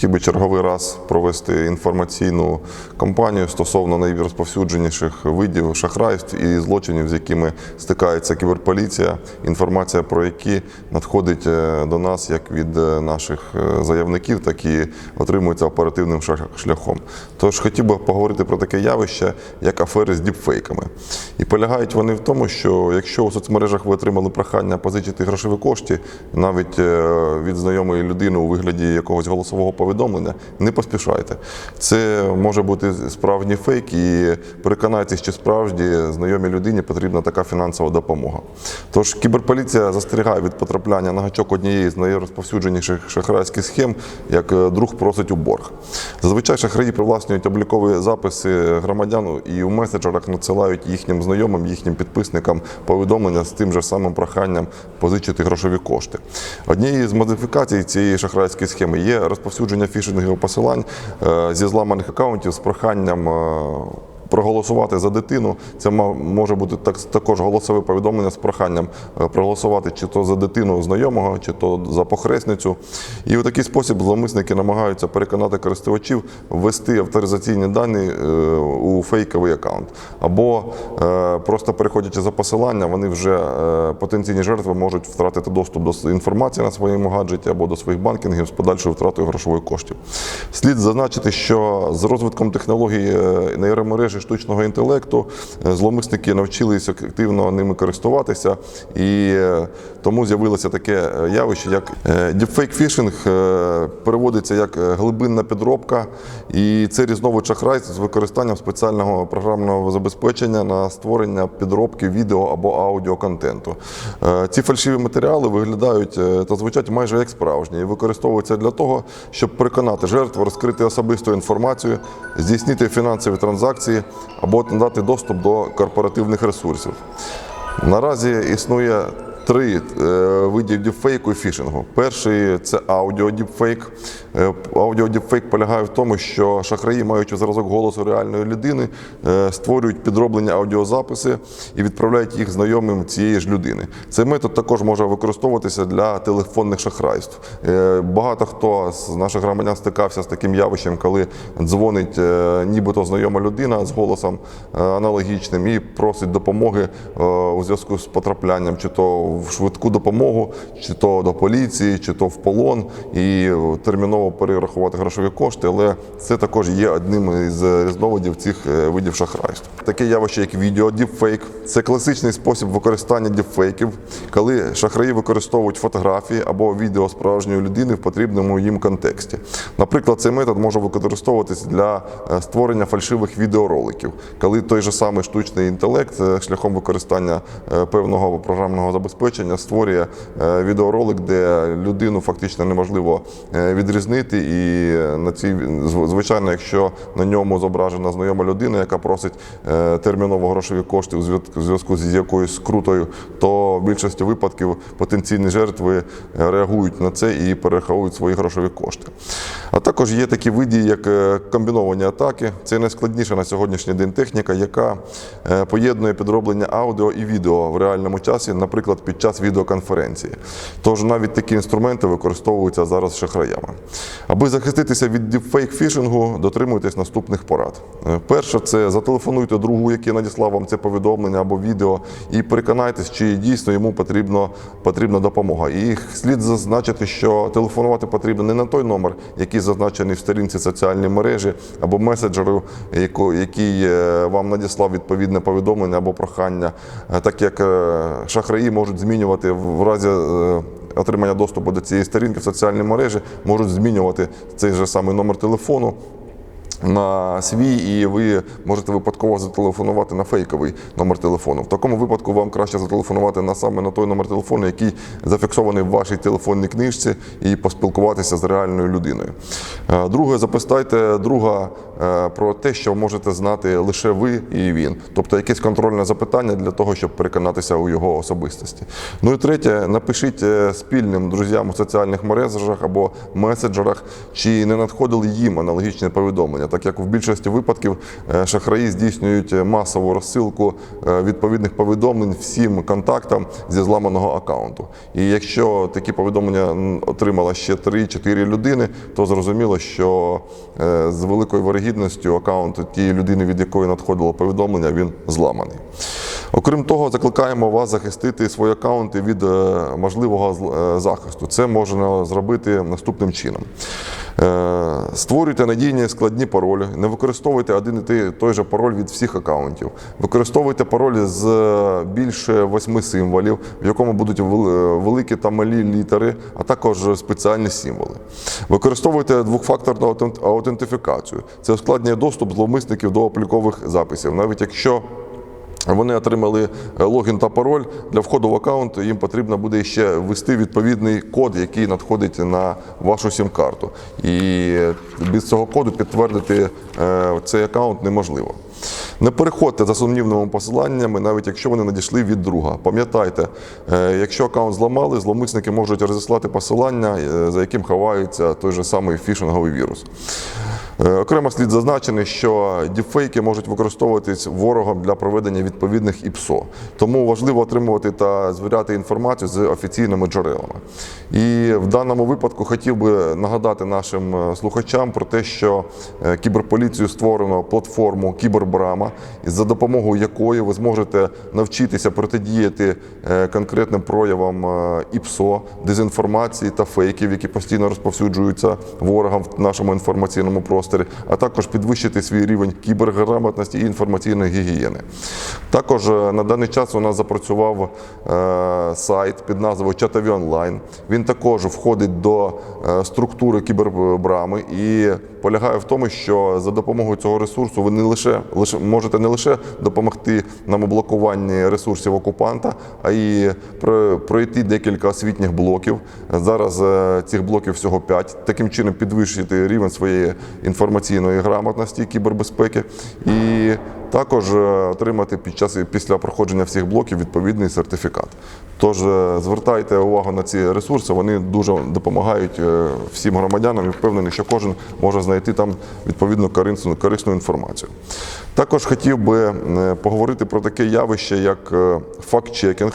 Хотів би черговий раз провести інформаційну кампанію стосовно найрозповсюдженіших видів шахрайств і злочинів, з якими стикається кіберполіція, інформація про які надходить е, до нас як від е, наших е, заявників, так і отримується оперативним шляхом. Тож хотів би поговорити про таке явище, як афери з діпфейками. І полягають вони в тому, що якщо у соцмережах ви отримали прохання позичити грошові кошти, навіть від знайомої людини у вигляді якогось голосового повідомлення, не поспішайте. Це може бути справжній фейк, і переконайтесь, чи справді знайомій людині потрібна така фінансова допомога. Тож кіберполіція застерігає від потрапляння на гачок однієї з найрозповсюдженіших шахрайських схем, як е, друг просить у борг. Зазвичай шахраї привласнюють облікові записи громадян і у меседжерах надсилають їхнім знайомим, їхнім підписникам повідомлення з тим же самим проханням позичити грошові кошти. Однією з модифікацій цієї шахрайської схеми є розповсюдження фішингових посилань е, зі зламаних акаунтів з проханням. Проголосувати за дитину це може бути так також голосове повідомлення з проханням е, проголосувати чи то за дитину знайомого, чи то за похресницю. І у такий спосіб зловмисники намагаються переконати користувачів ввести авторизаційні дані е, у фейковий аккаунт. Або е, просто переходячи за посилання, вони вже потенційні жертви можуть втратити доступ до інформації на своєму гаджеті або до своїх банкінгів з подальшою втратою грошових коштів. Слід зазначити, що з розвитком технологій е, штучного інтелекту. Е, зловмисники навчилися активно ними користуватися, і е, тому з'явилося таке е, явище, як діпфейк фішинг переводиться як глибинна підробка, і це різновид шахрайств з використанням спеціального програмного забезпечення на створення підробки відео або аудіоконтенту. Ці фальшиві матеріали виглядають та звучать майже як справжні і використовуються для того, щоб переконати жертву розкрити особисту інформацію, здійснити фінансові транзакції або надати доступ до корпоративних ресурсів. Наразі існує три е, види діпфейку і фішингу. Перший це аудіодіпфейк. Е, Аудіодіпфейк полягає в тому, що шахраї, маючи зразок голосу реальної людини, е, створюють підроблені аудіозаписи і відправляють їх знайомим цієї ж людини. Цей метод також може використовуватися для телефонних шахрайств. Багато хто з наших громадян стикався з таким явищем, коли дзвонить нібито знайома людина з голосом аналогічним і просить допомоги у зв'язку з потраплянням, чи то в швидку допомогу, чи то до поліції, чи то в полон, і е, терміново перерахувати грошові кошти. Але це також є одним із різновидів цих е, видів шахрайств. Таке явище, як відео діпфейк, це класичний спосіб використання діпфейків, коли шахраї використовують фотографії або відео справжньої людини в потрібному їм контексті. Наприклад, цей метод може використовуватись для е, створення фальшивих відеороликів, коли той же самий штучний інтелект шляхом використання певного програмного забезпечення створює е, відеоролик, де людину фактично неможливо е, відрізнити. І е, на цій звичайно, якщо на ньому зображена знайома людина, яка просить терміново грошові кошти у зв'язку- з якоюсь скрутою, то в більшості випадків потенційні жертви реагують на це і перераховують свої грошові кошти. А також є такі види, як е, комбіновані атаки. Це найскладніша на сьогоднішній день техніка, яка е, поєднує підроблення аудіо і відео в реальному часі, наприклад, під час відеоконференції. Тож навіть такі інструменти використовуються зараз шахраями. Аби захиститися від діпфейк фішингу, дотримуйтесь наступних порад. Е, Перше, це зателефонуйте другу, який надіслав вам це повідомлення або відео, і переконайтесь, чи дійсно йому потрібно, потрібна допомога. І слід зазначити, що телефонувати потрібно не на той номер, який зазначений в сторінці соціальної мережі або меседжеру, який е, вам надіслав відповідне повідомлення або прохання, Е, так як е, шахраї можуть змінювати в разі. Отримання доступу до цієї сторінки в соціальній мережі можуть змінювати цей же самий номер телефону на свій, і ви можете випадково зателефонувати на фейковий номер телефону. В такому випадку вам краще зателефонувати на саме на той номер телефону, який зафіксований в вашій телефонній книжці, і поспілкуватися з реальною людиною. Е, Друге, запитайте друга е, про те, що можете знати лише ви і він, тобто якесь контрольне запитання для того, щоб переконатися у його особистості. Ну і третє, напишіть е, спільним друзям у соціальних мережах або меседжерах, чи не надходили їм аналогічні повідомлення, так як в більшості випадків е, шахраї здійснюють е, масову розсилку е, відповідних повідомлень всім контактам зі зламаного аккаунту. І якщо такі повідомлення отримала ще 3-4 людини, то зрозуміло, що з великою вирогідністю аккаунт тієї людини, від якої надходило повідомлення, він зламаний. Окрім того, закликаємо вас захистити свої аккаунти від е, можливого е, захисту. Це можна зробити наступним чином. Е, Створюйте надійні складні паролі, не використовуйте один і той- же пароль від всіх аккаунтів. Використовуйте паролі з більше восьми символів, в якому будуть великі та малі літери, а також спеціальні символи. Використовуйте двохфакторну аутентифікацію. Це ускладнює доступ зловмисників до облікових записів, навіть якщо вони отримали е, логін та пароль для входу в аккаунт. Їм потрібно буде ще ввести відповідний код, який надходить на вашу сім-карту. І без цього коду підтвердити е, цей аккаунт неможливо. Не переходьте за сумнівними посиланнями, навіть якщо вони надійшли від друга. Пам'ятайте, е, якщо аккаунт зламали, зловмисники можуть розіслати посилання, е, за яким ховається той же самий фішинговий вірус. Е, Окремо слід зазначити, що діпфейки можуть використовуватись ворогом для проведення відповідних ІПСО. Тому важливо отримувати та звіряти інформацію з офіційними джерелами. І в даному випадку хотів би нагадати нашим е, слухачам про те, що е, кіберполіцію створено платформу Кібербрама, за допомогою якої ви зможете навчитися протидіяти конкретним проявам ІПСО, дезінформації та фейків, які постійно розповсюджуються ворогам в нашому інформаційному просторі, а також підвищити свій рівень кіберграмотності і інформаційної гігієни. Також е, на даний час у нас запрацював е, сайт під назвою Чатові онлайн. Він також входить до е, структури кібербрами і полягає в тому, що за допомогою цього ресурсу ви не лише, можете не лише допомогти нам у блокуванні ресурсів окупанта, а й про- пройти декілька освітніх блоків. Зараз цих блоків всього 5. Таким чином підвищити рівень своєї інформаційної грамотності, кібербезпеки і також е, отримати під час після проходження всіх блоків відповідний сертифікат. Тож е, звертайте увагу на ці ресурси, вони дуже допомагають е, всім громадянам і впевнений, що кожен може знайти там відповідну корисну, корисну інформацію. Також хотів би поговорити про таке явище, як факт-чекінг.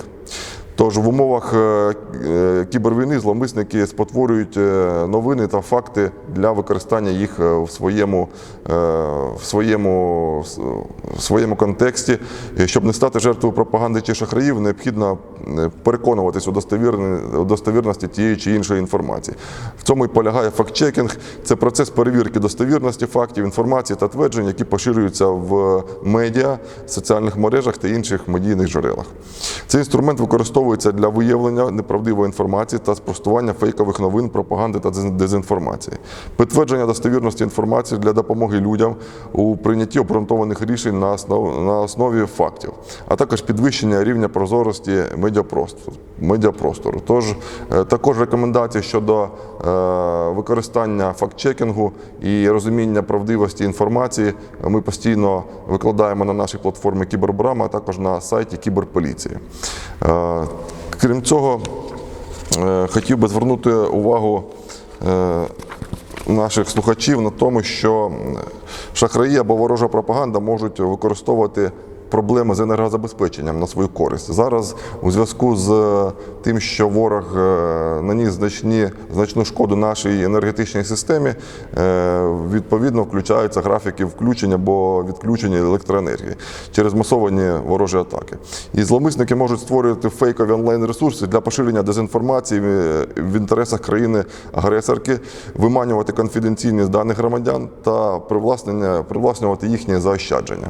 Тож в умовах е, е, кібервійни зловмисники спотворюють е, новини та факти для використання їх в своєму, в своєму, в своєму контексті. Щоб не стати жертвою пропаганди чи шахраїв, необхідно переконуватись у достовірності тієї чи іншої інформації. В цьому і полягає факт-чекінг. Це процес перевірки достовірності фактів, інформації та тверджень, які поширюються в медіа, соціальних мережах та інших медійних джерелах. Цей інструмент використовується для виявлення неправдивої інформації та спростування фейкових новин, пропаганди та дезінформації, підтвердження достовірності інформації для допомоги людям у прийнятті обґрунтованих рішень на основ- на основі фактів, а також підвищення рівня прозорості медіапростору. медіапростору. Тож е, також рекомендації щодо використання факт-чекінгу і розуміння правдивості інформації ми постійно викладаємо на нашій платформі Кібербрама, а також на сайті Кіберполіції. Е, Крім цього, е, хотів би звернути увагу е, наших слухачів на тому, що шахраї або ворожа пропаганда можуть використовувати проблеми з енергозабезпеченням на свою користь. Зараз у зв'язку з е, тим, що ворог е, наніс значні, значну шкоду нашій енергетичній системі, е, відповідно включаються графіки включення або відключення електроенергії через масовані ворожі атаки. І зловмисники можуть створювати фейкові онлайн-ресурси для поширення дезінформації в інтересах країни-агресорки, виманювати конфіденційність даних громадян та привласнювати їхні заощадження.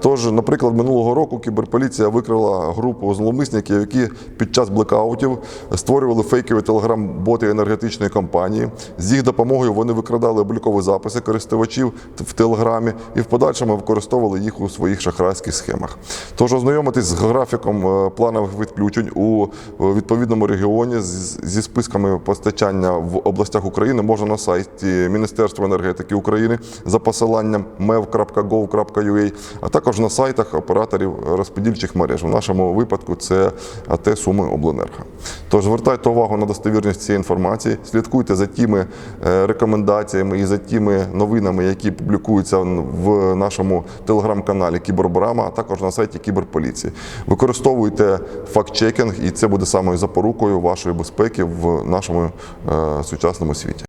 Тож, наприклад, минулого року кіберполіція викрила групу зловмисників, які під час блекаутів створювали фейкові телеграм-боти енергетичної компанії. З їх допомогою вони викрадали облікові записи користувачів в телеграмі і в подальшому використовували їх у своїх шахрайських схемах. Тож ознайомитись з графіком е, планових відключень у е, відповідному регіоні зі списками постачання в областях України можна на сайті Міністерства енергетики України за посиланням mev.gov.ua, а також на сайтах операторів розподільчих мереж. В нашому випадку це АТ Суми Обленерго. Тож звертайте увагу на достовірність цієї інформації, слідкуйте за тими е, рекомендаціями і за тими новинами, які публікуються в нашому телеграм-каналі Кібербрама, а також на сайті Кіберполіції. Використовуйте факт-чекінг, і це буде самою запорукою вашої безпеки в нашому е, сучасному світі.